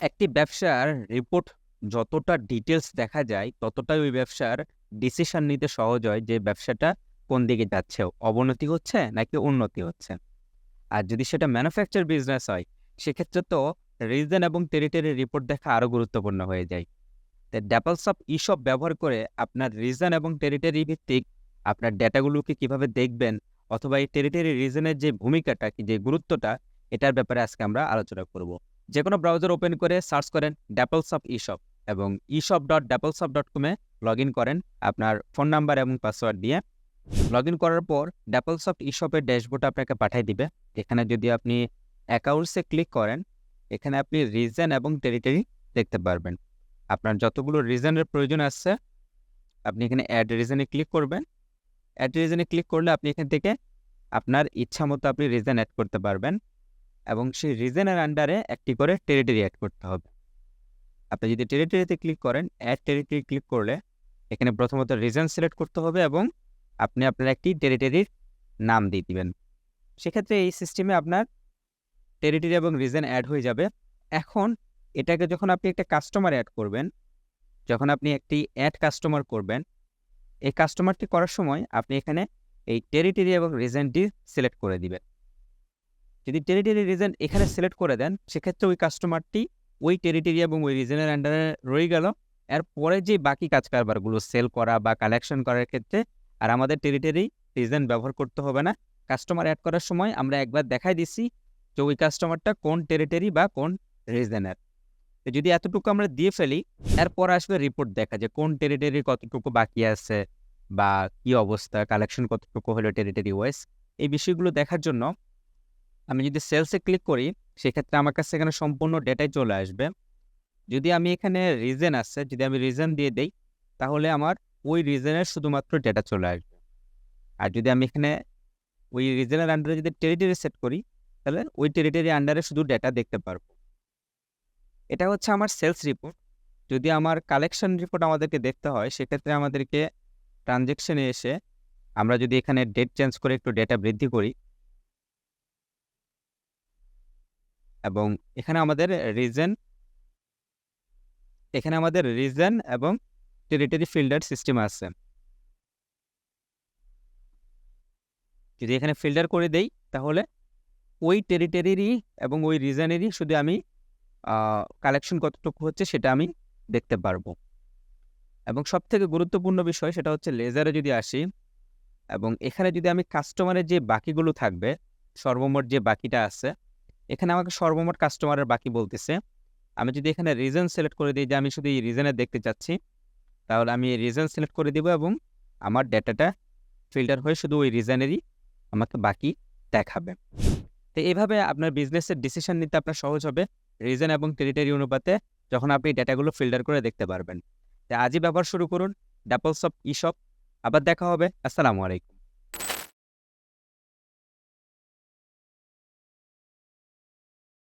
একটি ব্যবসার রিপোর্ট যতটা ডিটেলস দেখা যায়, ততটাই ওই ব্যবসার ডিসিশন নিতে সহজ হয় যে ব্যবসাটা কোন দিকে যাচ্ছে। অবনতি হচ্ছে নাকি উন্নতি হচ্ছে। আর যদি সেটা ম্যানুফ্যাকচার বিজনেস হয়, সেক্ষেত্রে তো রিজন এবং টেরিটরি রিপোর্ট দেখা আরও গুরুত্বপূর্ণ হয়ে যায়। তো ড্যাপলস অফ ইসব ব্যবহার করে আপনার রিজন এবং টেরিটরি ভিত্তিক আপনার ডেটাগুলোকে কীভাবে দেখবেন অথবা এই টেরিটরি রিজনের যে ভূমিকাটা, কি যে গুরুত্বটা, এটার ব্যাপারে আজকে আমরা আলোচনা করব। যেকোনো ব্রাউজার ওপেন করে সার্চ করেন ড্যাপলস অফ ইশপ এবং ইশপ ডট ড্যাপলস অফ ডট কমে লগ ইন করেন আপনার ফোন নাম্বার এবং পাসওয়ার্ড দিয়ে। লগ ইন করার পর ড্যাপলসফট ইশপের ড্যাশবোর্ড আপনাকে পাঠায় দিবে। এখানে যদি আপনি অ্যাকাউন্টসে ক্লিক করেন, এখানে আপনি রিজন এবং টেরিটরি দেখতে পারবেন। আপনার যতগুলো রিজনের প্রয়োজন আছে, আপনি এখানে অ্যাড রিজনে ক্লিক করবেন। অ্যাড রিজনে ক্লিক করলে আপনি এখান থেকে আপনার ইচ্ছামতো আপনি রিজন অ্যাড করতে পারবেন এবং সেই রিজনের আন্ডারে একটি করে টেরিটরি অ্যাড করতে হবে। আপনি যদি টেরিটরিতে ক্লিক করেন, অ্যাড টেরিটরি ক্লিক করলে এখানে প্রথমত রিজন সিলেক্ট করতে হবে এবং আপনি আপনার একটি টেরিটরির নাম দিয়ে দিবেন। সেক্ষেত্রে এই সিস্টেমে আপনার টেরিটরি এবং রিজন অ্যাড হয়ে যাবে। এখন এটাকে যখন আপনি একটা কাস্টমার অ্যাড করবেন, যখন আপনি একটি অ্যাড কাস্টমার করবেন, এই কাস্টমারটি করার সময় আপনি এখানে এই টেরিটরি এবং রিজনটি সিলেক্ট করে দিবেন। যদি টেরিটরি রিজন এখানে সিলেক্ট করে দেন, সেক্ষেত্রে ওই কাস্টমারটি ওই টেরিটরি এবং ওই রিজনের আন্ডারে রয়ে গেল। এরপরে যে বাকি কাজ কারবারগুলো সেল করা বা কালেকশন করার ক্ষেত্রে আর আমাদের টেরিটরি রিজন ব্যবহার করতে হবে না। কাস্টমার অ্যাড করার সময় আমরা একবার দেখাই দিচ্ছি যে ওই কাস্টমারটা কোন টেরিটরি বা কোন রিজনের। তো যদি এতটুকু আমরা দিয়ে ফেলি, এরপর আসবে রিপোর্ট দেখা যে কোন টেরিটরির কতটুকু বাকি আছে বা কি অবস্থা, কালেকশন কতটুকু হলো টেরিটরি ওয়াইজ। এই বিষয়গুলো দেখার জন্য আমি যদি সেলসে ক্লিক করি, সেক্ষেত্রে আমার কাছে এখানে সম্পূর্ণ ডেটাই চলে আসবে। যদি আমি এখানে রিজন আছে, যদি আমি রিজন দিয়ে দেই, তাহলে আমার ওই রিজনের শুধুমাত্র ডেটা চলে আসবে। আর যদি আমি এখানে ওই রিজনের আন্ডারে যদি টেরিটরি সেট করি, তাহলে ওই টেরিটরি আন্ডারে শুধু ডেটা দেখতে পারব। এটা হচ্ছে আমার সেলস রিপোর্ট। যদি আমার কালেকশন রিপোর্ট আমাদেরকে দেখতে হয়, সেক্ষেত্রে আমাদেরকে ট্রান্সেকশনে এসে আমরা যদি এখানে ডেট চেঞ্জ করে একটু ডেটা বৃদ্ধি করি এবং এখানে আমাদের রিজন এখানে আমাদের রিজন এবং টেরিটরি ফিল্ডার সিস্টেম আছে। যদি এখানে ফিল্টার করে দেই, তাহলে ওই টেরিটরিরই এবং ওই রিজনেরই শুধু আমি কালেকশন কতটুকু হচ্ছে সেটা আমি দেখতে পারব। এবং সবথেকে গুরুত্বপূর্ণ বিষয় সেটা হচ্ছে লেজারে যদি আসি এবং এখানে যদি আমি কাস্টমারের যে বাকিগুলো থাকবে, সর্বমোট যে বাকিটা আছে, এখানে আমাকে সর্বমোট কাস্টমারের বাকি বলতেছে। আমি যদি এখানে রিজন সিলেক্ট করে দিই যে আমি শুধু এই রিজনের দেখতে চাচ্ছি, তাহলে আমি রিজন সিলেক্ট করে দিব এবং আমার ডেটাটা ফিল্টার হয়ে শুধু ওই রিজনেরই আমাকে বাকি দেখাবে। তো এইভাবে আপনার বিজনেসের ডিসিশন নিতে আপনার সহজ হবে। রিজন এবং টেরিটারি অনুপাতে যখন আপনি ডেটাগুলো ফিল্টার করে দেখতে পারবেন। তো আজই ব্যবহার শুরু করুন ড্যাপলস অফ ইশপ। আবার দেখা হবে। আসসালামু আলাইকুম।